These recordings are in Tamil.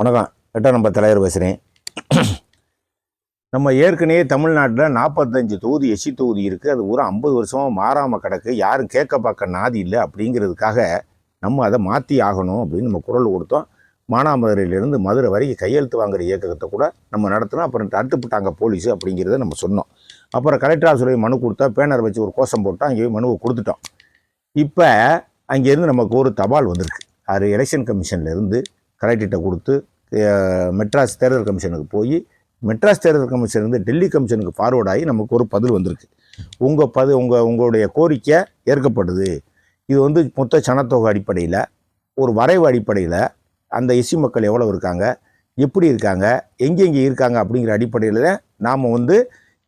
வணக்கம். எட்டாம் நம்பர் தலைவர் பேசுகிறேன் நம்ம ஏற்கனவே தமிழ்நாட்டில் நாற்பத்தஞ்சு தொகுதி எஸ்சி தொகுதி இருக்குது அது ஒரு ஐம்பது வருஷமாக மாறாமல் கிடக்கு. யாரும் கேட்க பார்க்க நாதி இல்லை அப்படிங்கிறதுக்காக நம்ம அதை மாற்றி ஆகணும் அப்படின்னு நம்ம குரல் கொடுத்தோம். மானாமதுரையிலேருந்து மதுரை வரைக்கும் கையெழுத்து வாங்குற இயக்கத்தை கூட நம்ம நடத்தினோம். அப்புறம் தடுத்துப்பட்டாங்க போலீஸ் அப்படிங்கிறத நம்ம சொன்னோம். அப்புறம் கலெக்டர் ஆசிரியர் மனு கொடுத்தா பேனர் வச்சு ஒரு கோஷம் போட்டோம். அங்கேயே மனுவை கொடுத்துட்டோம். இப்போ அங்கேருந்து நமக்கு ஒரு தபால் வந்திருக்கு. அது எலெக்ஷன் கமிஷன்லேருந்து கலெக்டர்கிட்ட கொடுத்து மெட்ராஸ் தேர்தல் கமிஷனுக்கு போய் மெட்ராஸ் தேர்தல் கமிஷன்லேருந்து டெல்லி கமிஷனுக்கு ஃபார்வர்ட் ஆகி நமக்கு ஒரு பதில் வந்திருக்கு. உங்கள் பது உங்கள் உங்களுடைய கோரிக்கை ஏற்கப்படுது. இது வந்து மொத்த சனத்தொகை அடிப்படையில் ஒரு வரைவு அடிப்படையில் அந்த எஸ்சி மக்கள் எவ்வளோ இருக்காங்க எப்படி இருக்காங்க எங்கெங்கே இருக்காங்க அப்படிங்கிற அடிப்படையில் நாம் வந்து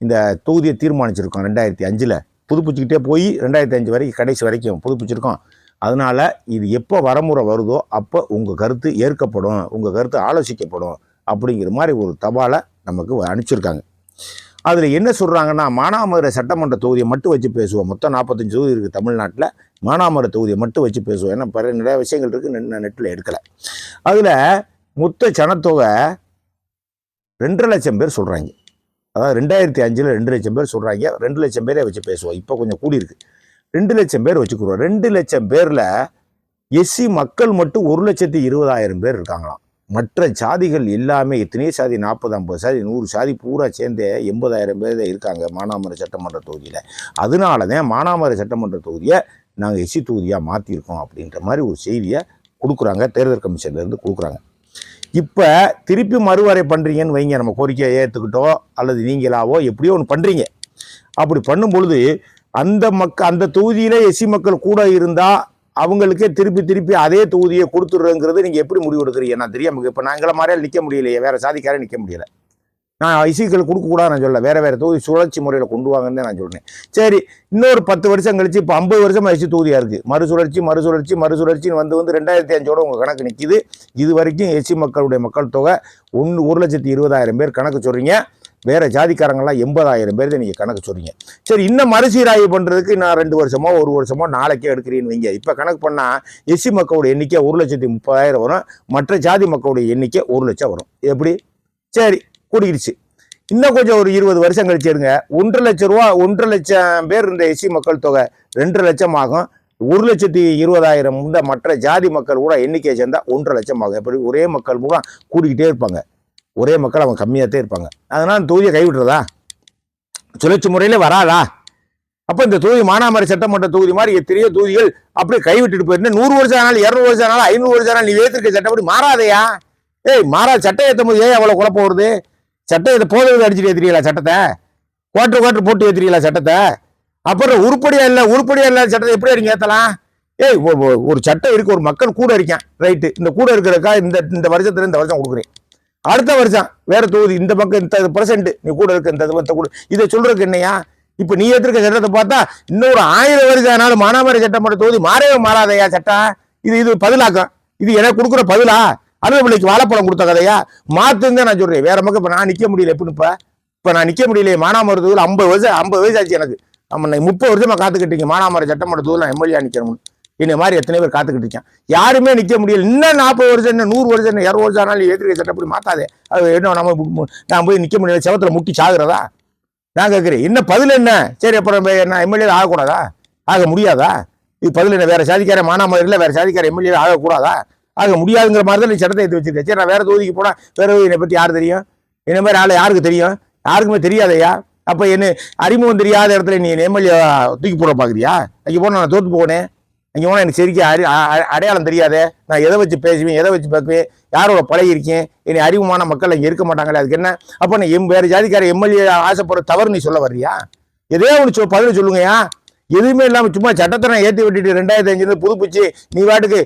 இந்த தொகுதியை தீர்மானிச்சிருக்கோம். ரெண்டாயிரத்தி அஞ்சில் புதுப்பிச்சுக்கிட்டே போய் ரெண்டாயிரத்தி அஞ்சு வரைக்கும் கடைசி வரைக்கும் புதுப்பிச்சிருக்கோம். அதனால் இது எப்போ வரமுறை வருதோ அப்போ உங்கள் கருத்து ஏற்கப்படும் உங்கள் கருத்து ஆலோசிக்கப்படும் அப்படிங்கிற மாதிரி ஒரு தபாலை நமக்கு அனுப்பிச்சிருக்காங்க. அதில் என்ன சொல்கிறாங்கன்னா மானாமதுரை சட்டமன்ற தொகுதியை மட்டும் வச்சு பேசுவோம். மொத்தம் நாற்பத்தஞ்சு தொகுதி இருக்குது தமிழ்நாட்டில். மானாமதுரை தொகுதியை மட்டும் வச்சு பேசுவோம். ஏன்னா பிற நிறைய விஷயங்கள் இருக்குது நெட்டில் எடுக்கலை. அதில் மொத்த சனத்தொகை ரெண்டரை லட்சம் பேர் சொல்கிறாங்க அதாவது ரெண்டாயிரத்தி அஞ்சில் ரெண்டு லட்சம் பேர் சொல்கிறாங்க ரெண்டு லட்சம் பேரே வச்சு பேசுவோம். இப்போ கொஞ்சம் கூடியிருக்கு ரெண்டு லட்சம் பேர் வச்சுக்கிறோம். ரெண்டு லட்சம் பேரில் எஸ்சி மக்கள் மட்டும் ஒரு லட்சத்தி இருபதாயிரம் பேர் இருக்காங்களாம். மற்ற சாதிகள் எல்லாமே எத்தனையோ சாதி? நாற்பது ஐம்பது சாதி நூறு சாதி பூரா சேர்ந்து எண்பதாயிரம் பேர் தான் இருக்காங்க மானாமரை சட்டமன்ற தொகுதியில். அதனால தான் மானாமரை சட்டமன்ற தொகுதியை நாங்கள் எஸ்சி தொகுதியாக மாற்றிருக்கோம் அப்படின்ற மாதிரி ஒரு செய்தியை கொடுக்குறாங்க. தேர்தல் கமிஷன்லேருந்து கொடுக்குறாங்க. இப்போ திருப்பி மறுவரை பண்ணுறீங்கன்னு வைங்க. நம்ம கோரிக்கையை ஏற்றுக்கிட்டோ அல்லது நீங்களாவோ எப்படியோ ஒன்று பண்ணுறீங்க அப்படி பண்ணும் பொழுது அந்த மக்க அந்த தொகுதியில் எஸ்சி மக்கள் கூட இருந்தால் அவங்களுக்கே திருப்பி திருப்பி அதே தொகுதியை கொடுத்துட்றங்கிறது நீங்கள் எப்படி முடிவு எடுக்கிறீங்க? நான் தெரியாமல் இப்போ நான் எங்களை மாதிரியால் நிற்க முடியலையே. வேறு சாதிக்காரே நிற்க முடியல. நான் ஐசிக்கள் கொடுக்கக்கூடாது நான் சொல்ல வேறு வேறு தொகுதி சுழற்சி முறையில் கொண்டு வாங்கன்னு நான் சொன்னேன். சரி இன்னொரு பத்து வருஷம் கழிச்சு இப்போ ஐம்பது வருஷம் எஸ்சி தொகுதியாக இருக்குது மறுசுழற்சி மறுசுழற்சி மறுசுழற்சின்னு வந்து வந்து ரெண்டாயிரத்தி அஞ்சோட உங்கள் கணக்கு நிற்கிது இது வரைக்கும் எஸ்சி மக்களுடைய மக்கள் தொகை ஒன்று ஒரு லட்சத்தி இருபதாயிரம் பேர் கணக்கு சொல்கிறீங்க வேற ஜாதிக்காரங்களாம் எண்பதாயிரம் பேர் நீங்கள் கணக்கு சொல்கிறீங்க சரி இன்னும் மறுசீராய்வு பண்ணுறதுக்கு நான் ரெண்டு வருஷமோ ஒரு வருஷமோ நாளைக்கே எடுக்கிறீன்னு வைங்க. இப்போ கணக்கு பண்ணால் எஸ்சி மக்களுடைய எண்ணிக்கை ஒரு லட்சத்தி முப்பதாயிரம் வரும். மற்ற ஜாதி மக்களுடைய எண்ணிக்கை ஒரு லட்சம் வரும். எப்படி? சரி கூடிடுச்சு இன்னும் கொஞ்சம் ஒரு இருபது வருஷம் கழிச்சு எடுங்க. ஒன்றரை லட்சம் ரூபா ஒன்றரை லட்சம் பேர் இந்த எஸ்சி மக்கள் தொகை ரெண்டு லட்சம் ஆகும். ஒரு லட்சத்தி இருபதாயிரம் இந்த மற்ற ஜாதி மக்கள் கூட எண்ணிக்கையை சேர்ந்தா ஒன்றரை லட்சம் ஆகும். எப்படி? ஒரே மக்கள் கூட கூட்டிக்கிட்டே இருப்பாங்க. ஒரே மக்கள் அவங்க கம்மியாகத்தே இருப்பாங்க. அதனால் அந்த தொகுதியை கைவிட்டுறதா? சுழற்சி முறையில் வராதா? அப்போ இந்த தொகுதி மானாமரை சட்டமன்ற தொகுதி மாதிரி எத்தனையோ தொகுதிகள் அப்படியே கைவிட்டுட்டு போயிருந்தேன் நூறு வருஷம் ஆனாலும் இரநூறு வருஷம் ஆனாலும் ஐநூறு வருஷம் ஆனாலும் நீ ஏற்றிருக்க சட்டப்படி மாறாதையா? ஏய் மாறா சட்டம் ஏற்றும் போது ஏன் அவ்வளோ குழப்பம் வருது? சட்டம் இதை போதவது அடிச்சுட்டு ஏற்றுறீங்களா சட்டத்தை? குவாட்டர் குவாட்டர் போட்டு ஏற்றுறீங்களா சட்டத்தை? அப்புறம் உருப்படியா இல்லை உருப்படியா இல்லாத சட்டத்தை எப்படி அடிங்க ஏற்றலாம் ஏய் ஒ- ஒரு சட்டம் இருக்கு ஒரு மக்கள் கூட இருக்கேன் ரைட்டு இந்த கூட இருக்கிறக்கா இந்த இந்த வருஷத்துல இந்த வருஷம் கொடுக்குறேன். அடுத்த வருஷம் வேற தொகுதி இந்த பக்கம் இந்த பர்சன்ட் நீ கூட இருக்க இந்த இந்த கூட. இதை சொல்றதுக்கு என்னையா? இப்ப நீ ஏத்திருக்க சட்டத்தை பார்த்தா இன்னொரு ஆயிரம் வருஷம் ஆனாலும் மானாமரை சட்டமன்ற தொகுதி மாறவே மாறாதையா சட்டம் இது இது பதிலாக்கம். இது எனக்கு கொடுக்குற பதிலா? அலுவலிக்கு வாழைப்பழம் கொடுத்த கதையா? தான் நான் சொல்றேன். வேற பக்கம் இப்ப நான் நிக்க முடியல. எப்படின்னு இப்ப? இப்போ நான் நிக்க முடியலையே. மானாமரி தொகுதியில் ஐம்பது வருஷம் ஐம்பது வயசு ஆச்சு எனக்கு. நம்ம முப்பது வருஷமா காத்துக்கிட்டீங்க மானாமரி சட்டமன்ற தொகுதியில் எம்எல்ஏ நிக்கணும்னு. என்னை மாதிரி எத்தனை பேர் காத்துக்கிட்டு இருக்கேன். யாருமே நிற்க முடியல. இன்னும் நாற்பது வருஷம் என்ன நூறு வருஷம் என்ன இரநூறு வருஷம் ஆனாலும் சட்டை சட்டப்படி மாத்தாதே. அது என்ன நம்ம நான் போய் நிற்க முடியல. செவத்தில் முட்டி சாகுறதா? நான் கேட்குறேன் என்ன பதில் என்ன? சரி அப்புறம் என்ன? எம்எல்ஏ ஆகக்கூடாதா? ஆக முடியாதா? இது பதில் என்ன? வேறு சாதிக்கார மானாமதுரையில் வேறு சாதிக்கார எம்எல்ஏ ஆகக்கூடாதா? ஆக முடியாதுங்கிற மாதிரி தான் நீ சட்டத்தை எடுத்து வச்சிருக்கேன் சரி நான் வேறு தொகுதிக்கு போனால் வேறு என்னை பற்றி யார் தெரியும்? என்ன மாதிரி ஆள் யாருக்கு தெரியும்? யாருக்குமே தெரியாதையா அப்போ என்ன அறிமுகம் தெரியாத இடத்துல நீ எம்எல்ஏ தூக்கி போட பார்க்குறியா? அங்கே போனால் நான் தோற்று போனேன் அங்கே போனால் எனக்கு சரிக்கு அறி அ- அடையாளம் தெரியாதே. நான் எதை வச்சு பேசுவேன் எதை வச்சு பார்க்குவேன் யாரோட பழகிருக்கேன் என்னை அறிவுமான மக்கள் இங்கே இருக்க மாட்டாங்களே அதுக்கு என்ன? அப்போ நான் எம் வேறு ஜாதிக்கார எம்எல்ஏ ஆசைப்படுற தவறு நீ சொல்ல வர்றியா? எதே ஒன்று சொல் பதில் சொல்லுங்கயா எதுவுமே இல்லாமல் சும்மா சட்டத்தை நான் ஏற்றி விட்டுட்டு ரெண்டாயிரத்தி அஞ்சுல புதுப்பிச்சு நீ வாட்டுக்கு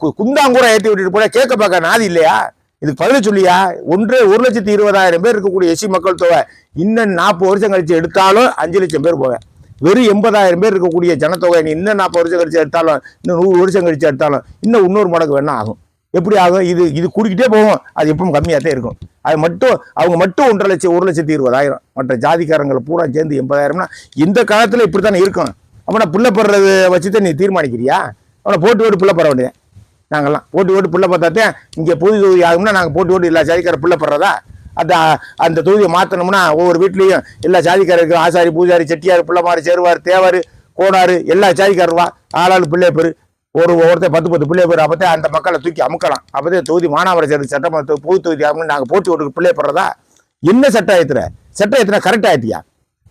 கு- குந்தாங்கூட ஏற்றி விட்டுட்டு போட கேட்க பார்க்க நாதி இல்லையா? இதுக்கு பதில் சொல்லியா? ஒன்று ஒரு லட்சத்தி இருபதாயிரம் பேர் இருக்கக்கூடிய எஸ்சி மக்கள் தொகை. இன்னும் நாற்பது வருஷம் கழிச்சு எடுத்தாலும் அஞ்சு லட்சம் பேர் போவேன். வெறும் எண்பதாயிரம் பேர் இருக்கக்கூடிய ஜனத்தொகை நீ இன்னும் நாற்பது வருஷம் கழிச்சு எடுத்தாலும் இன்னும் நூறு வருஷம் கழிச்சு எடுத்தாலும் இன்னும் இன்னொரு மடங்கு வேணா ஆகும். எப்படி ஆகும்? இது இது கூடிக்கிட்டே போகும். அது எப்பவும் கம்மியாக தான் இருக்கும். அது மட்டும் அவங்க மட்டும் ஒன்றரை லட்சம் ஒரு லட்சத்தி இருபதாயிரம். மற்ற ஜாதிக்காரங்களை பூரா சேர்ந்து எண்பதாயிரம்னா இந்த காலத்தில் இப்படி தானே இருக்கும். அப்போ பிள்ளை புள்ள வச்சு தான் நீ தீர்மானிக்கிறியா? அவனை போட்டு போட்டு பிள்ளை பட வேண்டியது நாங்கள்லாம் போட்டு ஓட்டு பிள்ளை பார்த்தாத்தே இங்கே பொது தொகுதி ஆகும்னா நாங்கள் போட்டு ஓட்டு எல்லா ஜாதிக்கார பிள்ளை படுறதா? அந்த அந்த தொகுதியை மாற்றணும்னா ஒவ்வொரு வீட்லேயும் எல்லா ஜாதிக்காரருக்கும் ஆசாரி பூஜாரி செட்டியார் பிள்ளைமாரி சேருவார் தேவார் கோடார் எல்லா ஜாதிக்காரருவா ஆளாளு பிள்ளை பேர். ஒரு ஒருத்தர் பத்து பத்து பிள்ளை பேர். அப்போதே அந்த மக்களை தூக்கி அமுக்கலாம். அப்போதே தொகுதி மானாவர சேர்ந்து சட்டமன்ற பொது தொகுதி அப்படின்னு நாங்கள் போட்டி ஓட்டுக்கு பிள்ளை போடுறதா? என்ன சட்டம் ஏற்றுற சட்டம் ஏற்றுனா கரெக்ட் ஆயிட்டியா?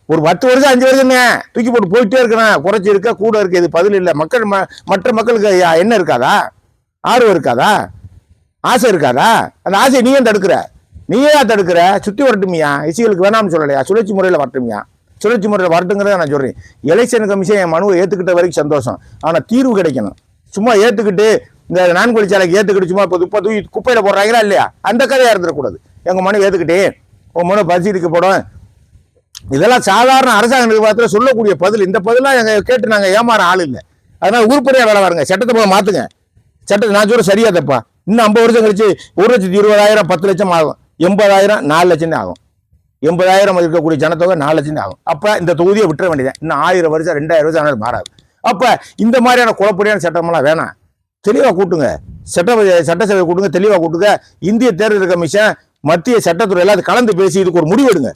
ஒரு பத்து வருஷம் அஞ்சு வருஷங்க தூக்கி போட்டு போயிட்டே இருக்கணும். குறைச்சி இருக்க கூட இருக்கு இது பதில் இல்லை. மக்கள் ம- மற்ற மக்களுக்கு என்ன இருக்காதா? ஆர்வம் இருக்காதா? ஆசை இருக்காதா? அந்த ஆசையை நீயும் தடுக்கிற? நீயே தடுக்கிற? சுற்றி வரட்டுமியா இசிகளுக்கு வேணாம்னு சொல்லலையா? சுழற்சி முறையில் வரட்டுமியா சுழற்சி முறையில் வரட்டுங்கிறத நான் சொல்கிறேன் எலெக்ஷன் கமிஷன் என் மனுவை ஏற்றுக்கிட்ட வரைக்கும் சந்தோஷம். ஆனால் தீர்வு கிடைக்கணும். சும்மா ஏற்றுக்கிட்டு இந்த நான்கொழி சாலைக்கு ஏற்றுக்கிட்டு சும்மா இப்போ துப்பா தூக்கி குப்பையில் போடுறாங்களா இல்லையா? அந்த கதையாக இருந்துடக்கூடாது. எங்கள் மனு ஏற்றுக்கிட்டே உன் மனு பரிசீலிக்கப்படும் இதெல்லாம் சாதாரண அரசாங்க நிர்வாகத்தில் சொல்லக்கூடிய பதில். இந்த பதிலாக எங்கள் கேட்டு நாங்கள் ஏமாற ஆள் இல்லை. அதனால் உருப்படியாக வேலை வருங்க சட்டத்தை போய் மாற்றுங்க சட்டத்தை நான் சொல்ல சரியா தப்பா. இன்னும் ஐம்பது வருஷம் கழிச்சு ஒரு லட்சத்தி இருபதாயிரம் பத்து லட்சம் ஆகும். எண்பதாயிரம் நாலு லட்சம் ஆகும். எண்பதாயிரம் இருக்கக்கூடிய ஜனத்தொகை நாலு லட்சம் ஆகும். அப்போ இந்த தொகுதியை விட்டுற வேண்டியதான் இன்னும் ஆயிரம் வருஷம் ரெண்டாயிரம் வருஷம் ஆனால் மாறாது. அப்போ இந்த மாதிரியான குழப்படியான சட்டமெல்லாம் வேணாம். தெளிவாக கூட்டுங்க. சட்ட சட்டசபை கூட்டுங்க தெளிவாக கூட்டுங்க. இந்திய தேர்தல் கமிஷன் மத்திய சட்டத்துறை எல்லாம் கலந்து பேசி இதுக்கு ஒரு முடிவு எடுங்க